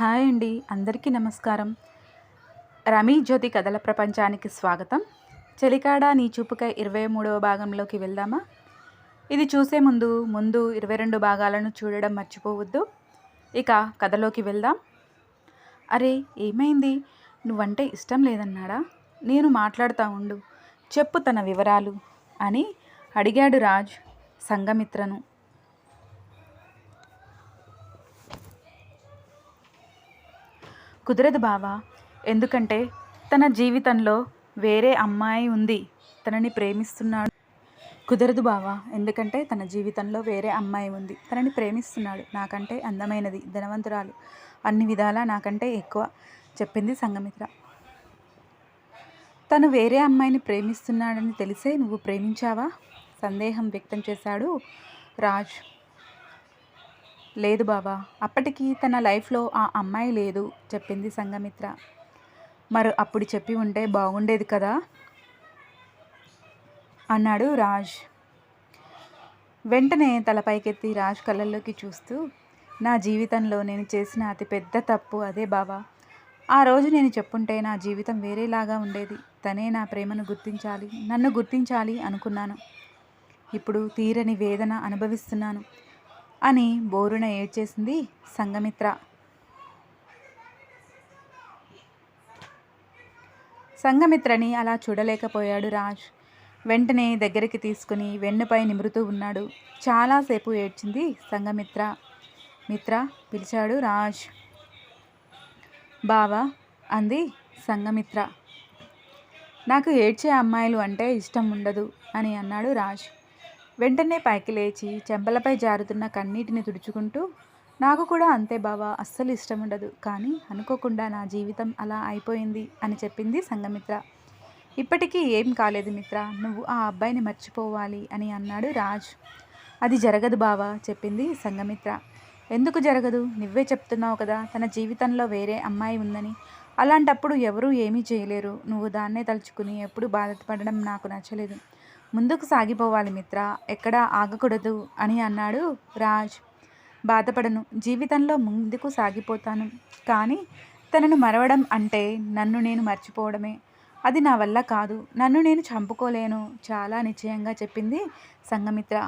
Hi అండి అందరికీ నమస్కారం. రమీ జ్యోతి కథల ప్రపంచానికి స్వాగతం. చెలికాడ నీ చూపుకై ఇరవై మూడవ భాగంలోకి వెళ్దామా? ఇది చూసే ముందు ముందు ఇరవై రెండు భాగాలను చూడడం మర్చిపోవద్దు. ఇక కథలోకి వెళ్దాం. అరే ఏమైంది? నువ్వంటే ఇష్టం లేదన్నాడా? నేను మాట్లాడుతా ఉండు. చెప్పు తన వివరాలు అని అడిగాడు రాజ్ సంఘమిత్రను. కుదరదు బావా. ఎందుకంటే తన జీవితంలో వేరే అమ్మాయి ఉంది. తనని ప్రేమిస్తున్నాడు. కుదరదు బావా. ఎందుకంటే తన జీవితంలో వేరే అమ్మాయి ఉంది. తనని ప్రేమిస్తున్నాడు. నాకంటే అందమైనది ధనవంతురాలు. అన్ని విధాలా నాకంటే ఎక్కువ చెప్పింది సంగమిత్ర తను వేరే అమ్మాయిని ప్రేమిస్తున్నాడని తెలిసే నువ్వు ప్రేమించావా? సందేహం వ్యక్తం చేశాడు రాజ్. లేదు బావా అప్పటికి తన లైఫ్లో ఆ అమ్మాయి లేదు చెప్పింది సంగమిత్ర మరి అప్పుడు చెప్పి ఉంటే బాగుండేది కదా? అన్నాడు రాజ్. వెంటనే తలపైకెత్తి రాజ్ కళ్ళల్లోకి చూస్తూ నా జీవితంలో నేను చేసిన అతిపెద్ద తప్పు అదే బావా. ఆ రోజు నేను చెప్పుంటే నా జీవితం వేరేలాగా ఉండేది. తనే నా ప్రేమను గుర్తించాలి నన్ను గుర్తించాలి అనుకున్నాను. ఇప్పుడు తీరని వేదన అనుభవిస్తున్నాను. అని బోరున ఏడ్చేసింది సంగమిత్ర సంఘమిత్రని అలా చూడలేకపోయాడు రాజ్. వెంటనే దగ్గరికి తీసుకుని వెన్నుపై నిమురుతూ ఉన్నాడు. చాలాసేపు ఏడ్చింది సంగమిత్ర మిత్ర పిలిచాడు రాజ్. బావా అంది సంగమిత్ర నాకు ఏడ్చే అమ్మాయిలు అంటే ఇష్టం ఉండదు అని అన్నాడు రాజ్. వెంటనే పైకి లేచి చెంపలపై జారుతున్న కన్నీటిని తుడుచుకుంటూ నాకు కూడా అంతే బావా అస్సలు ఇష్టం ఉండదు. కానీ అనుకోకుండా నా జీవితం అలా అయిపోయింది అని చెప్పింది సంగమిత్ర ఇప్పటికీ ఏం కాలేదు మిత్ర నువ్వు ఆ అబ్బాయిని మర్చిపోవాలి అని అన్నాడు రాజ్. అది జరగదు బావా చెప్పింది సంగమిత్ర ఎందుకు జరగదు? నువ్వే చెప్తున్నావు కదా తన జీవితంలో వేరే అమ్మాయి ఉందని. అలాంటప్పుడు ఎవరూ ఏమీ చేయలేరు. నువ్వు దాన్నే తలుచుకుని ఎప్పుడు బాధపడడం నాకు నచ్చలేదు. ముందుకు సాగిపోవాలి మిత్ర. ఎక్కడా ఆగకూడదు అని అన్నాడు రాజ్. బాధపడను. జీవితంలో ముందుకు సాగిపోతాను. కానీ తనను మరవడం అంటే నన్ను నేను మర్చిపోవడమే. అది నా వల్ల కాదు. నన్ను నేను చంపుకోలేను. చాలా నిశ్చయంగా చెప్పింది సంగమిత్ర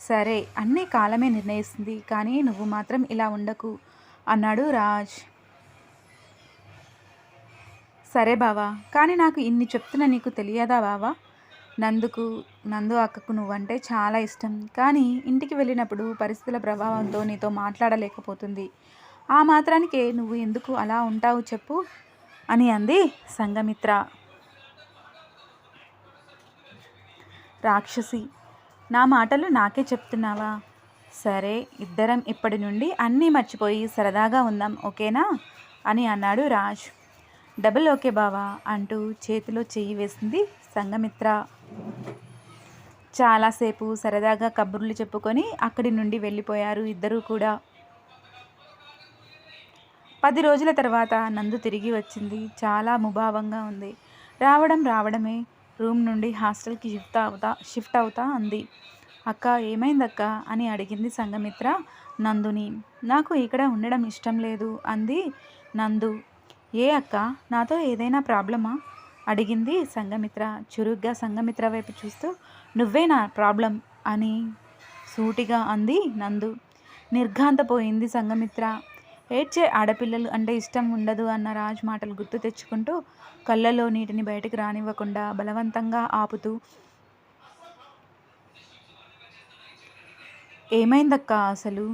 సరే. అన్నీ కాలమే నిర్ణయిస్తుంది. కానీ నువ్వు మాత్రం ఇలా ఉండకు అన్నాడు రాజ్. సరే బావా. కానీ నాకు ఇన్ని చెప్తున్నా నీకు తెలియదా బావా? నందుకు నందు అక్కకు నువ్వంటే చాలా ఇష్టం. కానీ ఇంటికి వెళ్ళినప్పుడు పరిస్థితుల ప్రభావంతో నీతో మాట్లాడలేకపోతుంది. ఆ మాత్రానికే నువ్వు ఎందుకు అలా ఉంటావు చెప్పు అని అంది సంగమిత్ర రాక్షసి నా మాటలు నాకే చెప్తున్నావా? సరే ఇద్దరం ఇప్పటి నుండి అన్నీ మర్చిపోయి సరదాగా ఉందాం ఓకేనా? అని అన్నాడు రాజ్. డబుల్ ఓకే బావా అంటూ చేతిలో చెయ్యి వేసింది సంగమిత్ర చాలాసేపు సరదాగా కబుర్లు చెప్పుకొని అక్కడి నుండి వెళ్ళిపోయారు ఇద్దరూ కూడా. పది రోజుల తర్వాత నందు తిరిగి వచ్చింది. చాలా ముభావంగా ఉంది. రావడం రావడమే. రూమ్ నుండి హాస్టల్కి షిఫ్ట్ అవుతా షిఫ్ట్ అవుతా అంది. అక్క ఏమైందక్క? అని అడిగింది సంగమిత్ర నందుని. నాకు ఇక్కడ ఉండడం ఇష్టం లేదు అంది నందు. ఏ అక్క నాతో ఏదైనా ప్రాబ్లమా? అడిగింది సంఘమిత్ర. చురుగ్గా సంఘమిత్ర వైపు చూస్తూ నువ్వే నా ప్రాబ్లం అని సూటిగా అంది నందు. నిర్ఘాంతపోయింది సంఘమిత్ర. ఏడ్చే ఆడపిల్లలు అంటే ఇష్టం ఉండదు అన్న రాజ్ మాటలు గుర్తు తెచ్చుకుంటూ కళ్ళలో నీటిని బయటకు రానివ్వకుండా బలవంతంగా ఆపుతూ ఏమైందక్క అసలు?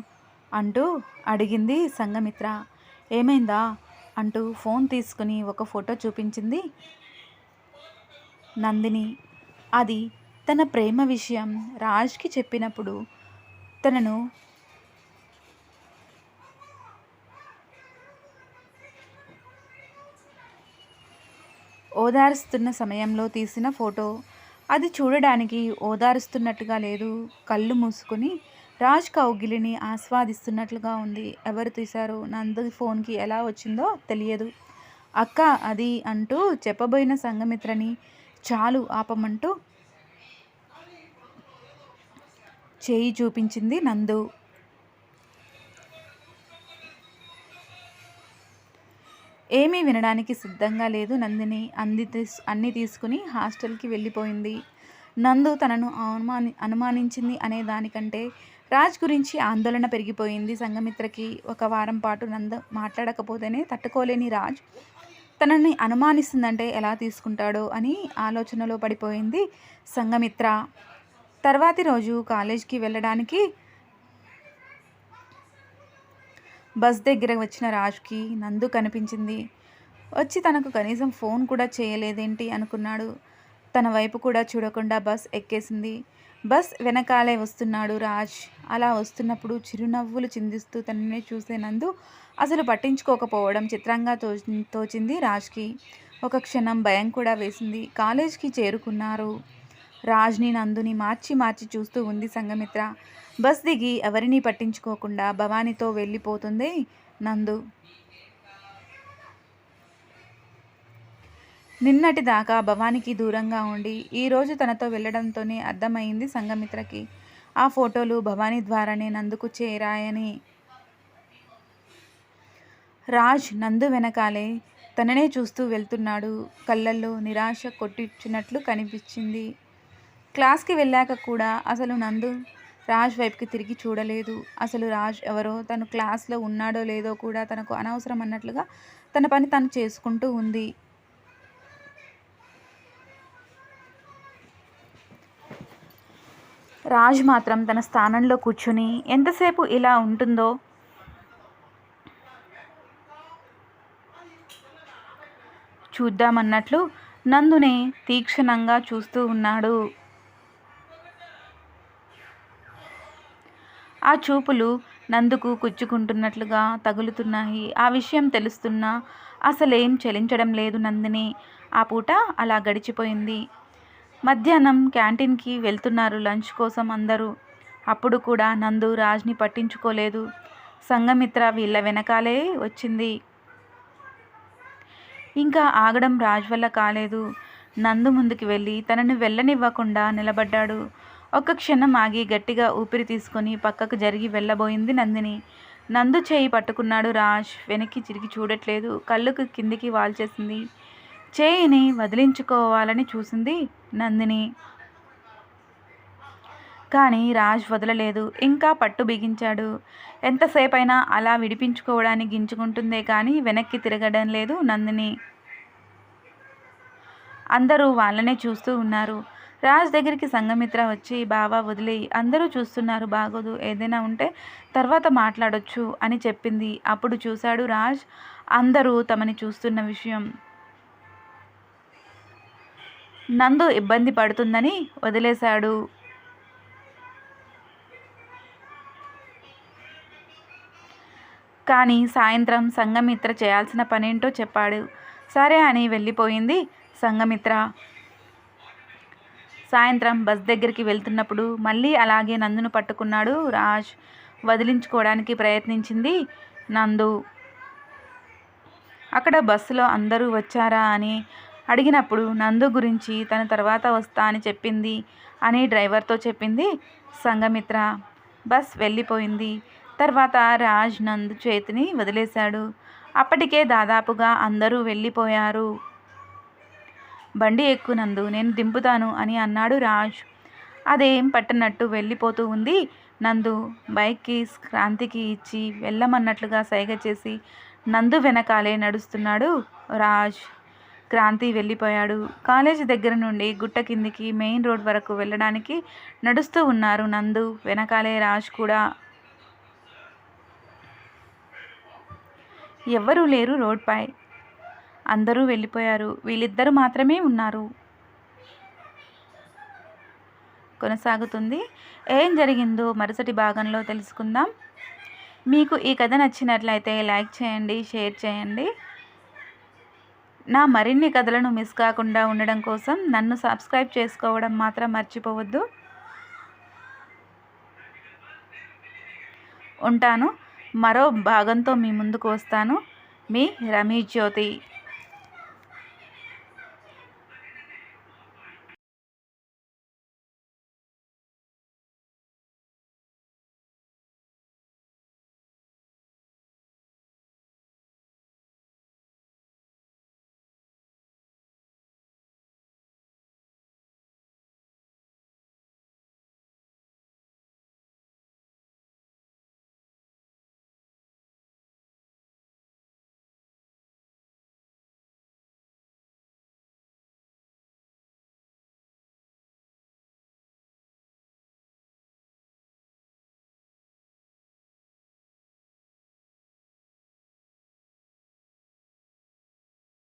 అంటూ అడిగింది సంఘమిత్ర. ఏమైందా? అంటూ ఫోన్ తీసుకుని ఒక ఫోటో చూపించింది నందిని. అది తన ప్రేమ విషయం రాజ్కి చెప్పినప్పుడు తనను ఓదారుస్తున్న సమయంలో తీసిన ఫోటో. అది చూడడానికి ఓదారుస్తున్నట్టుగా లేదు. కళ్ళు మూసుకొని రాజ్ కౌగిలిని ఆస్వాదిస్తున్నట్లుగా ఉంది. ఎవరు తీశారు? నందు ఫోన్కి ఎలా వచ్చిందో తెలియదు. అక్క అది అంటూ చెప్పబోయిన సంగమిత్రని చాలు ఆపమంటూ చేయి చూపించింది నందు. ఏమీ వినడానికి సిద్ధంగా లేదు నందిని. అంది తీస్ అన్నీ తీసుకుని హాస్టల్కి వెళ్ళిపోయింది. నందు తనను అనుమాని అనుమానించింది అనే దానికంటే రాజ్ గురించి ఆందోళన పెరిగిపోయింది. సంఘమిత్రకి ఒక వారం పాటు నంద మాట్లాడకపోతేనే తట్టుకోలేని రాజ్ తనని అనుమానిస్తుందంటే ఎలా తీసుకుంటాడో అని ఆలోచనలో పడిపోయింది సంఘమిత్ర. తర్వాతి రోజు కాలేజ్కి వెళ్ళడానికి బస్ దగ్గర వచ్చిన రాజ్కి నందు కనిపించింది. వచ్చి తనకు కనీసం ఫోన్ కూడా చేయలేదేంటి? అనుకున్నాడు తన వైపు కూడా చూడకుండా బస్ ఎక్కేసింది. బస్ వెనకాలే వస్తున్నాడు రాజ్. అలా వస్తున్నప్పుడు చిరునవ్వులు చిందిస్తూ తనని చూసే నందు అసలు పట్టించుకోకపోవడం చిత్రంగా తో తోచింది రాజ్కి. ఒక క్షణం భయం కూడా వేసింది. కాలేజ్కి చేరుకున్నారు. రాజ్ని నందుని మార్చి మార్చి చూస్తూ ఉంది సంగమిత్ర బస్ దిగి ఎవరినీ పట్టించుకోకుండా భవానీతో వెళ్ళిపోతుంది నందు. నిన్నటి దాకా భవానికి దూరంగా ఉండి ఈరోజు తనతో వెళ్ళడంతోనే అర్థమైంది సంగమిత్రకి ఆ ఫోటోలు భవానీ ద్వారానే నందుకు చేరాయని. రాజ్ నందు వెనకాలే తననే చూస్తూ వెళ్తున్నాడు. కళ్ళల్లో నిరాశ కొట్టించినట్లు కనిపించింది. క్లాస్కి వెళ్ళాక కూడా అసలు నందు రాజ్ వైపుకి తిరిగి చూడలేదు. అసలు రాజ్ ఎవరో తను క్లాస్లో ఉన్నాడో లేదో కూడా తనకు అనవసరం అన్నట్లుగా తన పని తను చేసుకుంటూ ఉంది. రాజ్ మాత్రం తన స్థానంలో కూర్చుని ఎంతసేపు ఇలా ఉంటుందో? చూద్దామన్నట్లు నందునే తీక్షణంగా చూస్తూ ఉన్నాడు. ఆ చూపులు నందుకు కుచ్చుకుంటున్నట్లుగా తగులుతున్నాయి. ఆ విషయం తెలుస్తున్నా అసలేం చలించడం లేదు నందిని. ఆ పూట అలా గడిచిపోయింది. మధ్యాహ్నం క్యాంటీన్కి వెళ్తున్నారు లంచ్ కోసం అందరూ. అప్పుడు కూడా నందు రాజ్ని పట్టించుకోలేదు. సంఘమిత్ర వీళ్ళ వెనకాలే వచ్చింది. ఇంకా ఆగడం రాజ్ వల్ల కాలేదు. నందు ముందుకు వెళ్ళి తనను వెళ్ళనివ్వకుండా నిలబడ్డాడు. ఒక్క క్షణం ఆగి గట్టిగా ఊపిరి తీసుకొని పక్కకు జరిగి వెళ్ళబోయింది నందిని. నందు చేయి పట్టుకున్నాడు రాజ్. వెనక్కి తిరిగి చూడట్లేదు. కళ్ళుకు కిందికి వాల్చేసింది. చేయిని వదిలించుకోవాలని చూసింది నందిని. కానీ రాజ్ వదలలేదు. ఇంకా పట్టు బిగించాడు. ఎంతసేపైనా అలా విడిపించుకోవడానికి గించుకుంటుందే కానీ వెనక్కి తిరగడం లేదు నందిని. అందరూ వాళ్ళనే చూస్తూ ఉన్నారు. రాజ్ దగ్గరికి సంఘమిత్ర వచ్చి బావా వదిలేయి అందరూ చూస్తున్నారు. బాగోదు. ఏదైనా ఉంటే తర్వాత మాట్లాడొచ్చు అని చెప్పింది. అప్పుడు చూశాడు రాజ్ అందరూ తమని చూస్తున్న విషయం. నందు ఇబ్బంది పడుతుందని వదిలేశాడు. కానీ సాయంత్రం సంగమిత్ర చేయాల్సిన పనేంటో చెప్పాడు. సరే అని వెళ్ళిపోయింది సంగమిత్ర సాయంత్రం బస్ దగ్గరికి వెళ్తున్నప్పుడు మళ్ళీ అలాగే నందును పట్టుకున్నాడు రాజ్. వదిలించుకోవడానికి ప్రయత్నించింది నందు. అక్కడ బస్సులో అందరూ వచ్చారా అని అడిగినప్పుడు నందు గురించి తన తర్వాత వస్తా అని చెప్పింది అని డ్రైవర్తో చెప్పింది సంగమిత్ర బస్ వెళ్ళిపోయింది. తర్వాత రాజ్ నందు చేతిని వదిలేశాడు. అప్పటికే దాదాపుగా అందరూ వెళ్ళిపోయారు. బండి ఎక్కు నందు నేను దింపుతాను అని అన్నాడు రాజ్. అదేం పట్టనట్టు వెళ్ళిపోతూ ఉంది నందు. బైక్కి క్రాంతికి ఇచ్చి వెళ్ళమన్నట్లుగా సైగ చేసి నందు వెనకాలే నడుస్తున్నాడు రాజ్. క్రాంతి వెళ్ళిపోయాడు. కాలేజీ దగ్గర నుండి గుట్ట కిందికి మెయిన్ రోడ్ వరకు వెళ్ళడానికి నడుస్తూ ఉన్నారు నందు. వెనకాలే రాజ్ కూడా ఎవ్వరూ లేరు రోడ్పై అందరూ వెళ్ళిపోయారు. వీళ్ళిద్దరు మాత్రమే ఉన్నారు. కొనసాగుతుంది. ఏం జరిగిందో మరుసటి భాగంలో తెలుసుకుందాం. మీకు ఈ కథ నచ్చినట్లయితే లైక్ చేయండి షేర్ చేయండి. నా మరిన్ని కథలను మిస్ కాకుండా ఉండడం కోసం నన్ను సబ్స్క్రైబ్ చేసుకోవడం మాత్రం మర్చిపోవద్దు. ఉంటాను. మరో భాగంతో మీ ముందుకు వస్తాను. మీ రమీ జ్యోతి.